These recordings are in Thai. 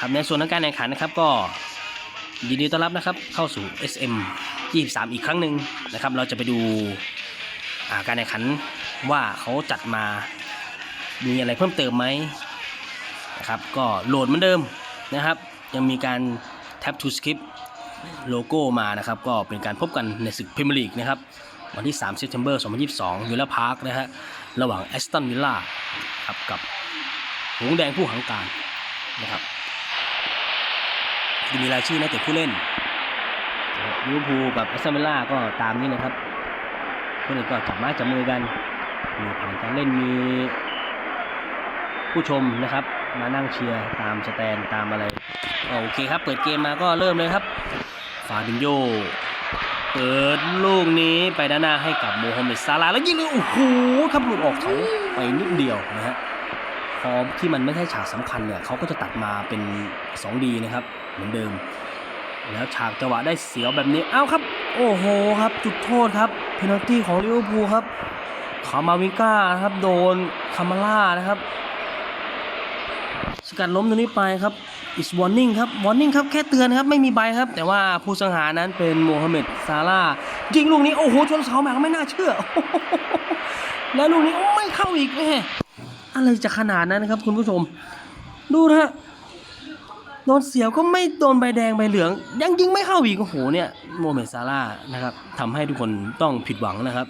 ครับในส่วนของการแข่งขันนะครับก็ยินดีต้อนรับนะครับเข้าสู่ SM 23 อีกครั้งหนึ่งนะครับ เราจะไปดูการแข่งขันว่าเขาจัดมามีอะไรเพิ่มเติมไหมนะครับก็โหลดเหมือนเดิมนะครับ ยังมีการ tap to skip โลโก้มานะครับ ก็เป็นการพบกันในศึกพรีเมียร์ลีกนะครับวันที่3 September 2022วิลล่าพาร์คนะฮะระหว่างแอสตันวิลล่าครับกับหงแดงผู้หังการนะครับ มีรายชื่อนักเตะผู้เล่นลิเวอร์พูลกับแอสตันวิลล่าก็ตามนี้นะครับผู้เล่นก็จับไม้จับมือกันมีแผนการเล่นมีผู้ชมนะครับ มานั่งเชียร์ตามสแตนตามอะไรโอเคครับ เปิดเกมมาก็เริ่มเลยครับ ฟาบินโยเปิดลูกนี้ไปด้านหน้าให้กับโมฮัมเหม็ดซาลาห์แล้วยิงเลยโอ้โหครับหลุดออกเขาไปนิดเดียวนะฮะ พอที่มันไม่ใช่ฉากสำคัญเนี่ยเขาก็จะตัดมาเป็น 2D นะครับ เหมือนเดิม แล้วฉากจังหวะได้เสียวแบบนี้เอ้าครับ โอ้โหครับ จุดโทษครับเพนัลตี้ของลิเวอร์พูลครับคามาวิก้าครับโดนคามาล่านะครับสกัดล้มตัวนี้ไปครับ is warning ครับ warning ครับ แค่เตือนครับ ไม่มีใบครับ แต่ว่าผู้สังหารนั้นเป็นโมฮัมเหม็ดซาลายิงลูกนี้ โอ้โห ชนเสาแบบไม่น่าเชื่อ แล้วลูกนี้ไม่เข้าอีกแม่ อะไรจะขนาดนั้นนะครับ คุณผู้ชม ดูนะฮะโดนเสียวก็ไม่โดนใบแดงใบเหลือง ยังยิงไม่เข้าอีกโอ้โหเนี่ยโมฮัมเมซาลานะครับทำให้ทุกคนต้องผิดหวังนะครับ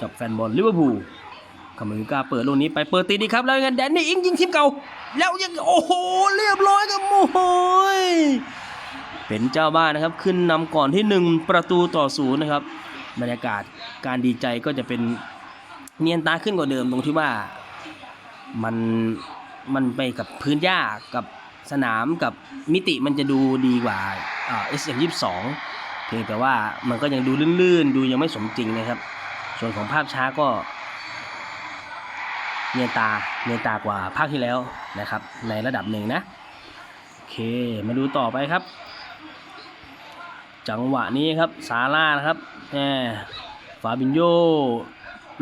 กับแฟนบอลลิเวอร์พูลคามาวิก้าเปิดลูกนี้ไปเปิดตีดีครับ แล้วยังแดนนี่อิงยิงทีมเก่า แล้วยังโอ้โหเรียบร้อยครับโอ้โหยเป็นเจ้าบ้านนะครับขึ้นนำก่อนที่ 1 ประตูต่อศูนย์นะครับบรรยากาศการดีใจก็จะเป็นเนียนตาขึ้นกว่าเดิมตรงที่ว่า มันมันไปกับพื้นหญ้ากับสนามกับมิติมันจะดูดีกว่าเอ่า SM22 เพียงแต่ว่ามันก็ยังดูลื่นๆ ดูยังไม่สมจริงนะครับ ส่วนของภาพช้าก็เนียนตาเนียนตากว่าภาคที่แล้วนะครับ ในระดับหนึ่งนะโอเคมาดูต่อไปครับ จังหวะนี้ครับซาร่านะครับแหมฟาบินโย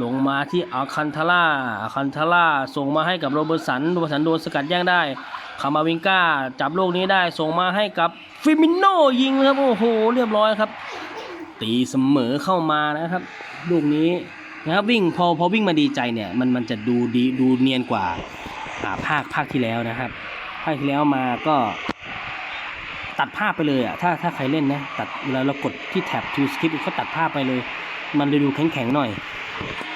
ลงมาที่อาคันทาร่าอาคันทาร่าส่งมาให้กับโรเบร์ตสันโรเบร์ตสันโดนสกัดแย่งได้คามาวิงก้าจับลูกนี้ได้ส่งมาให้กับฟิมิโนยิงครับโอ้โหเรียบร้อยครับ ตีเสมอเข้ามานะครับ ลูกนี้นะครับวิ่งพอพอวิ่งมาดีใจเนี่ยมันมันจะดูดีดูเนียนกว่าอ่าภาคภาคที่แล้วนะครับ ภาคที่แล้วมาก็ตัดภาพไปเลยอะถ้าถ้าใครเล่นนะตัดเวลาเรากดที่แท็บ to skip เขาตัดภาพไปเลย มันเลยดูแข็งๆหน่อย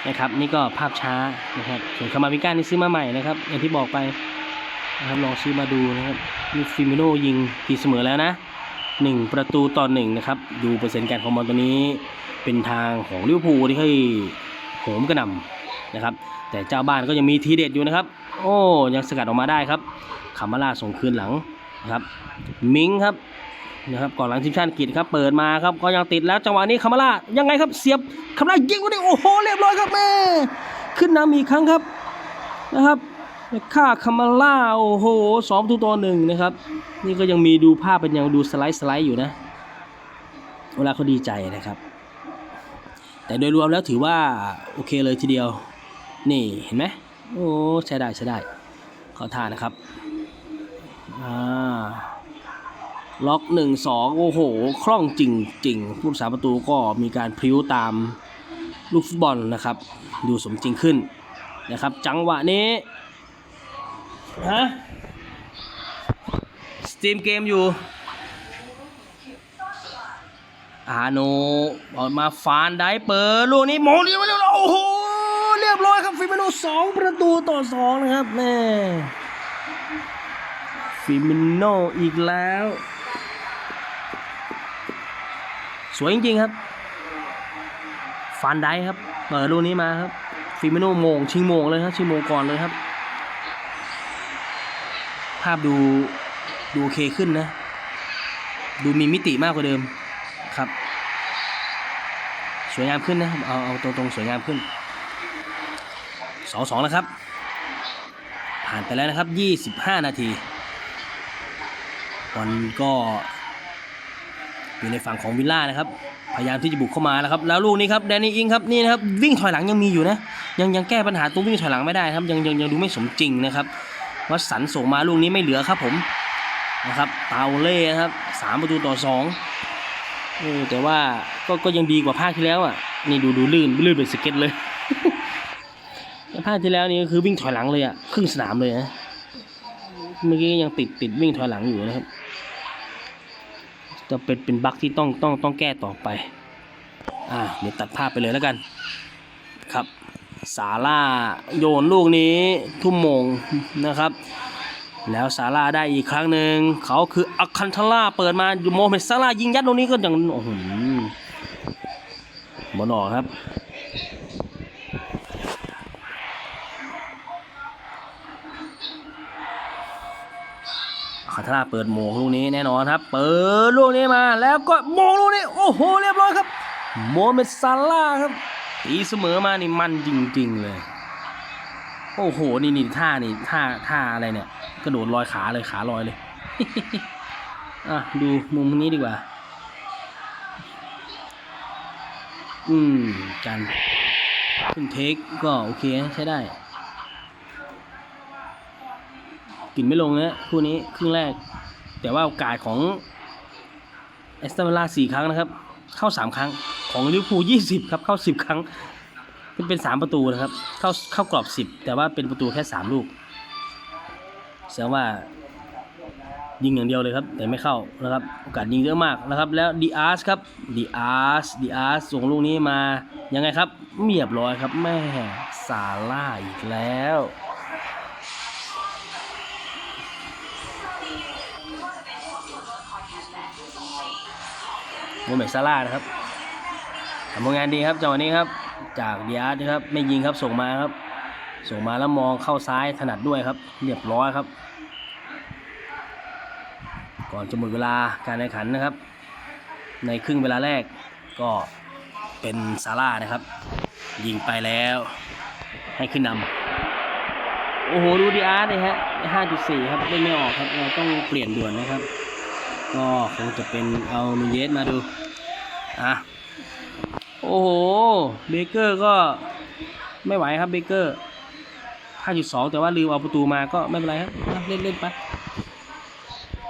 นะครับ นี่ก็ภาพช้านะครับส่วนคามาวิก้านี่ซื้อมาใหม่นะครับ อย่างที่บอกไปนะครับลองซื้อมาดูนะครับนี่ฟิมิโนยิงตีเสมอแล้วนะหนึ่งประตูต่อหนึ่งนะครับ ดูเปอร์เซ็นต์การของบอลตัวนี้ เป็นทางของลิเวอร์พูลที่ให้โหมกระหน่ำนะครับ แต่เจ้าบ้านก็ยังมีทีเด็ดอยู่นะครับ โอ้ยังสกัดออกมาได้ครับคามาล่าส่งคืนหลังนะครับ มิงครับ นะครับก่อนหลังทีมชาติอังกฤษครับเปิดมาครับก็ยังติดแล้วจังหวะนี้คามาล่ายังไงครับเสียบคามาล่ายิงก็ได้โอ้โหเรียบร้อยครับแม่ขึ้นนำอีกครั้งครับนะครับค่าคามาล่าโอ้โหสองประตูต่อหนึ่งนะครับนี่ก็ยังมีดูภาพเป็นยังดูสไลด์สไลด์อยู่นะเวลาเขาดีใจนะครับ แต่โดยรวมแล้วถือว่าโอเคเลยทีเดียว นี่เห็นไหมโอ้ใช้ได้ใช้ได้เข้าท่านะครับอ่า ล็อกหนึ่งสองโอ้โห คล่องจริงจริงผู้รักษาประตูก็มีการพลิ้วตามลูกฟุตบอลนะครับ ดูสมจริงขึ้นนะครับ จังหวะนี้ฮะสตรีมเกมอยู่อาโนออกมาฟานได้เปิดลูกนี้โมงเรียบร้อยโอ้โหเรียบร้อยครับฟิมิโนสองประตูต่อสองนะครับแม่ฟิมิโนอีกแล้ว วยจริงๆครับฟานได้ครับเปิดลูกนี้มาครับฟิมิโนโมงชิงโมงเลยครับชิงโมงก่อนเลยครับ ภาพดูดูโอเคขึ้นนะ ดูมีมิติมากกว่าเดิมครับ สวยงามขึ้นนะครับเอาเอาตรงๆสวยงามขึ้นสองสองนะครับ ผ่านไปแล้วนะครับยี่สิบห้านาทีบอลก็ อยู่ในฝั่งของวิลล่านะครับ พยายามที่จะบุกเข้ามาแล้วครับ แล้วลูกนี้ครับแดนนี่อิงครับนี่นะครับวิ่งถอยหลังยังมีอยู่นะ ยังยังแก้ปัญหาตัววิ่งถอยหลังไม่ได้ครับ ยังยังยังดูไม่สมจริงนะครับวัดสันส่งมาลูกนี้ไม่เหลือครับผมนะครับเตาเล่นะครับสามประตูต่อสองเออแต่ว่าก็ก็ยังดีกว่าภาคที่แล้วอะนี่ดูดูลื่นลื่นเป็นสเก็ตเลยภาคที่แล้วนี่ก็คือวิ่งถอยหลังเลยอะครึ่งสนามเลยนะเมื่อกี้ยังติดติดวิ่งถอยหลังอยู่นะครับ จะเป็นเป็นบั๊กที่ต้องต้องต้องแก้ต่อไป อ่าเดี๋ยวตัดภาพไปเลยแล้วกันครับ สาร่าโยนลูกนี้ทุ่มมงนะครับ แล้วซาร่าได้อีกครั้งหนึ่งเขาคืออัคคันทล่าเปิดมาอยู่โมเมสซาร่ายิงยัดตรงนี้ก็อย่างโอ้โหบอลออกครับ คคันทาร่าเปิดโมงลูกนี้แน่นอนครับ เปิดลูกนี้มาแล้วก็โมงลูกนี้โอ้โหเรียบร้อยครับ โมเมดซาร่าครับตีเสมอมานี่มันจริงๆเลย โอ้โหนี่นี่ท่านี่ท่าท่าอะไรเนี่ย กระโดดลอยขาเลยขาลอยเลยอะดูมุมนี้ดีกว่า อืมกันขึ้นเทคก็โอเคใช้ได้ กินไม่ลงนะคู่นี้ครึ่งแรก แต่ว่าโอกาสของเอสตันเวล่าสี่ครั้งนะครับ เข้าสามครั้งของลิเวอร์พูลยี่สิบครับเข้าสิบครั้งเป็นเป็นสามประตูนะครับ เข้าเข้ากรอบสิบแต่ว่าเป็นประตูแค่สามลูกแสดงว่ายิงอย่างเดียวเลยครับ แต่ไม่เข้านะครับโอกาสยิงเยอะมากนะครับ แล้วดีอาร์สครับดีอาร์สดีอาร์สส่งลูกนี้มายังไงครับเรียบร้อยครับแม่ซาร่าอีกแล้ว มูเมดซาร่านะครับทำผลงานดีครับจังหวะนี้ครับ จากเดีอาร์นะครับไม่ยิงครับส่งมาครับ ส่งมาแล้วมองเข้าซ้ายถนัดด้วยครับ เรียบร้อยครับ ก่อนจะหมดเวลาการแข่งขันนะครับ ในครึ่งเวลาแรกก็เป็นซาร่านะครับ ยิงไปแล้วให้ขึ้นนำโอ้โห ดูดีอาร์ตเลยฮะ 5.4 ครับเล่นไม่ออกครับ เราต้องเปลี่ยนด่วนนะครับ ก็คงจะเป็นเอานูเยสมาดูอะโอ้โหเบเกอร์ก็ไม่ไหวครับเบเกอร์ 5.2 แต่ว่าลืมเอาประตูมาก็ไม่เป็นไรครับเล่นเล่นไป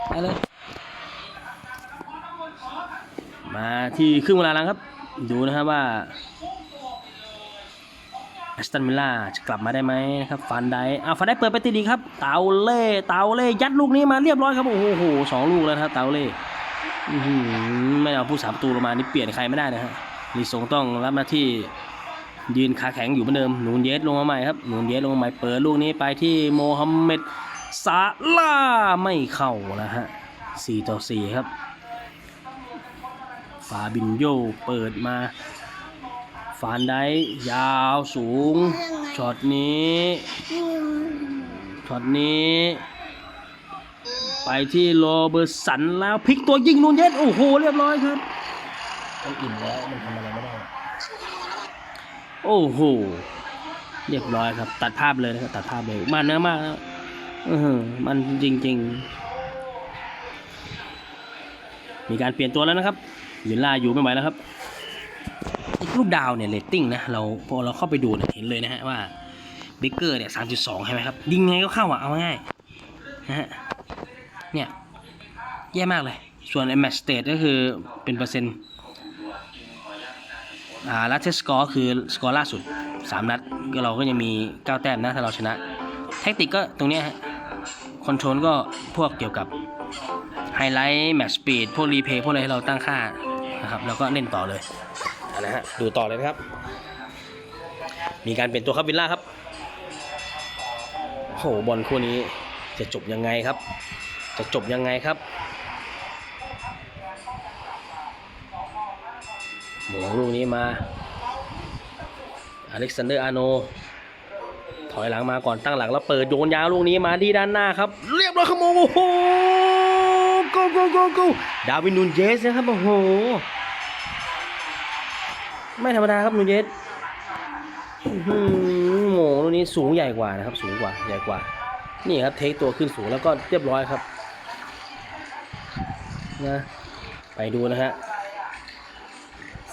ไปเลย มาที่ครึ่งเวลาหลังครับ ดูนะครับว่า สตันมิลล่าจะกลับมาได้ไหมนะครับฟันไดอ่าฟันไดเปิดไปติดดีครับ เตาเล่เตาเล่ยัดลูกนี้มาเรียบร้อยครับ โอ้โหสองลูกแล้วครับเตาเล่ไม่เอาผู้สามประตูลงมานี่เปลี่ยนใครไม่ได้นะฮะลีซงต้องรับหน้าที่ยืนขาแข็งอยู่เหมือนเดิมหนูนเยสลงมาใหม่ครับหนูนเยสลงมาใหม่เปิดลูกนี้ไปที่โมฮัมเหม็ดซาลาไม่เข้านะฮะสี่ต่อสี่ครับ ฟาบินโยเปิดมา ฟานได้ยาวสูงช็อตนี้ช็อตนี้ ไปที่โรเบอร์สันแล้วพลิกตัวยิงนูนเยสโอ้โหเรียบร้อยครับมันอิ่มแล้วมันทำอะไรไม่ได้ โอ้โหเรียบร้อยครับ ตัดภาพเลยนะครับตัดภาพเลยมันเนื้อมากนะอือหือมันจริง ๆ มีการเปลี่ยนตัวแล้วนะครับวิลล่าอยู่ไม่ไหวแล้วครับ ลูกดาวเนี่ยเรตติ้งนะเราพอเราเข้าไปดูเนี่ยเห็นเลยนะฮะว่าเบเกอร์เนี่ยสามจุดสองใช่ไหมครับยิงไงก็เข้าอะเอาง่ายนะฮะเนี่ยแย่มากเลย ส่วนไอ้แมตช์สเตทก็คือเป็นเปอร์เซ็นต์อ่าลัตเทสกอร์คือสกอร์ล่าสุด 3 นัดก็เราก็ยังมี 9 แต้มนะถ้าเราชนะ แท็กติกก็ตรงเนี้ยฮะคอนโทรลก็พวกเกี่ยวกับไฮไลท์แมตช์สปีดพวกรีเพย์พวกอะไรให้เราตั้งค่านะครับแล้วก็เล่นต่อเลย นะฮะดูต่อเลยนะครับ มีการเปลี่ยนตัวครับวิลล่าครับโอ้โหบอลคู่นี้จะจบยังไงครับ จะจบยังไงครับหมงลูกนี้มาอเล็กซานเดอร์อาโน ถอยหลังมาก่อนตั้งหลังแล้วเปิดโยนยาวลูกนี้มาที่ด้านหน้าครับ เรียบร้อยครับโอ้โห go go go go ดาวินนูนเยสนะครับโอ้โห ไม่ธรรมดาครับนูเยสอื้อหือโหลูกนี้สูงใหญ่กว่านะครับ สูงกว่าใหญ่กว่า นี่ครับเทคตัวขึ้นสูงแล้วก็เรียบร้อยครับนะไปดูนะฮะ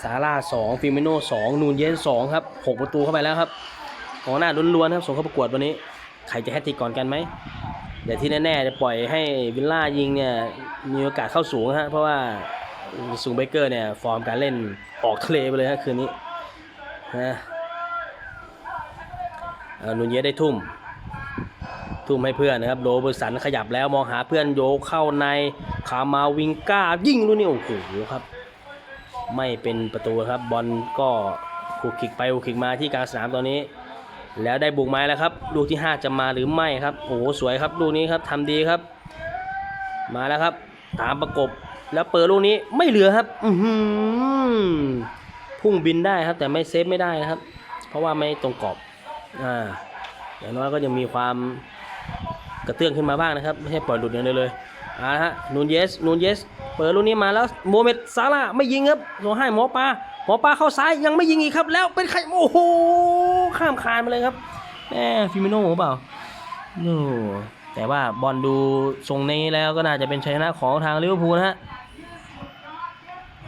ซาร่าสองฟิมิโน่สองนูนเยสสองครับหกประตูเข้าไปแล้วครับของหน้าล้วนๆครับส่งเข้าประกวดวันนี้ ใครจะแฮตติกก่อนกันไหมแต่ที่แน่ๆจะปล่อยให้วิลล่ายิงเนี่ยมีโอกาสเข้าสูงฮะเพราะว่า ซูงเบเกอร์เนี่ย ฟอร์มการเล่นออกทะเลไปเลยฮะคืนนี้นะนูนเยได้ทุ่ม ทุ่มให้เพื่อนนะครับโรเบอร์สันขยับแล้วมองหาเพื่อนโยเข้าในขามาวิงก้ายิงลูกนี้โอ้โหครับ ไม่เป็นประตูครับบอลก็ขูกขิกไปขูกขิกมาที่กลางสนามตอนนี้ แล้วได้บุกไม้แล้วครับ ลูกที่ 5 จะมาหรือไม่ครับโอ้โหสวยครับลูกนี้ครับทำดีครับ มาแล้วครับ ตามประกบ แล้วเปิดลูกนี้ไม่เหลือครับ อืพุ่งบินได้ครับ แต่ไม่เซฟไม่ได้นะครับ เพราะว่าไม่ตรงกรอบ อ่า อย่างน้อยก็ยังมีความกระเตื้องขึ้นมาบ้างนะครับ ไม่ใช่ปล่อยหลุดอย่างเดียวเลยอ่าละฮะนูนเยสนูนเยส เปิดลูกนี้มาแล้วโมเมดซาร่าไม่ยิงครับโดนให้หมอปลาหมอปลาเข้าซ้ายยังไม่ยิงอีกครับ แล้วเป็นใครโอ้โหข้ามคานมาเลยครับแหมฟิมิโน่หรือเปล่าโอ้แต่ว่าบอลดูทรงนี้แล้วก็น่าจะเป็นชัยชนะของทางลิเวอร์พูลนะฮะ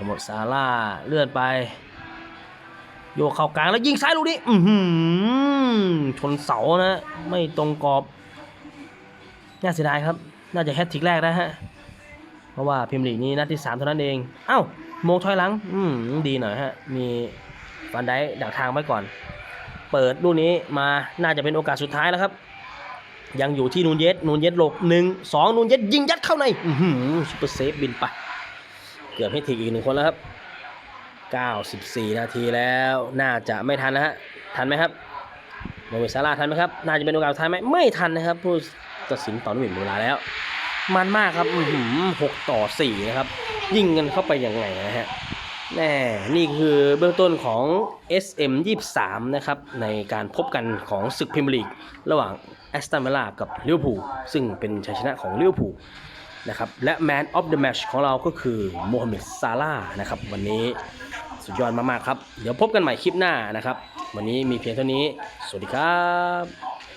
หมดซาร่าเลื่อนไป โยกเข้ากลางแล้วยิงซ้ายลูกนี้อือหือชนเสานะ ไม่ตรงกรอบน่าเสียดายครับ น่าจะแฮตทริกแรกนะฮะ เพราะว่าพิมลีนี้นัดที่3เท่านั้นเอง เอ้าโมงถอยหลัง อืมดีหน่อยฮะ มีฟันได้ดักทางไว้ก่อน เปิดลูกนี้มาน่าจะเป็นโอกาสสุดท้ายแล้วครับยังอยู่ที่นูนเยสนูนเยสหลบหนึ่งสองนูนเยสยิงยัดเข้าใน อือหือซุปเปอร์เซฟบินไป เกือบให้ถึงอีกหนึ่งคนแล้วครับ 94 นาทีแล้วน่าจะไม่ทันนะฮะทันไหมครับโมเมซาร่าทันไหมครับน่าจะเป็นโอกาสท้ายไหมไม่ทันนะครับ ผู้ตัดสินต่อหนึ่งเวลาแล้ว มันมากครับหือหกต่อสี่นะครับ ยิงกันเข้าไปยังไงนะฮะแน่นี่คือเบื้องต้นของ SM 23 นะครับ ในการพบกันของศึกพรีเมียร์ลีก ระหว่างแอสตันวิลล่ากับลิเวอร์พูลซึ่งเป็นชัยชนะของลิเวอร์พูล นะครับและ Man of the Match ของเราก็คือโมฮัมเหม็ดซาร่านะครับวันนี้สุดยอดมากๆครับ เดี๋ยวพบกันใหม่คลิปหน้านะครับ วันนี้มีเพียงเท่านี้ สวัสดีครับ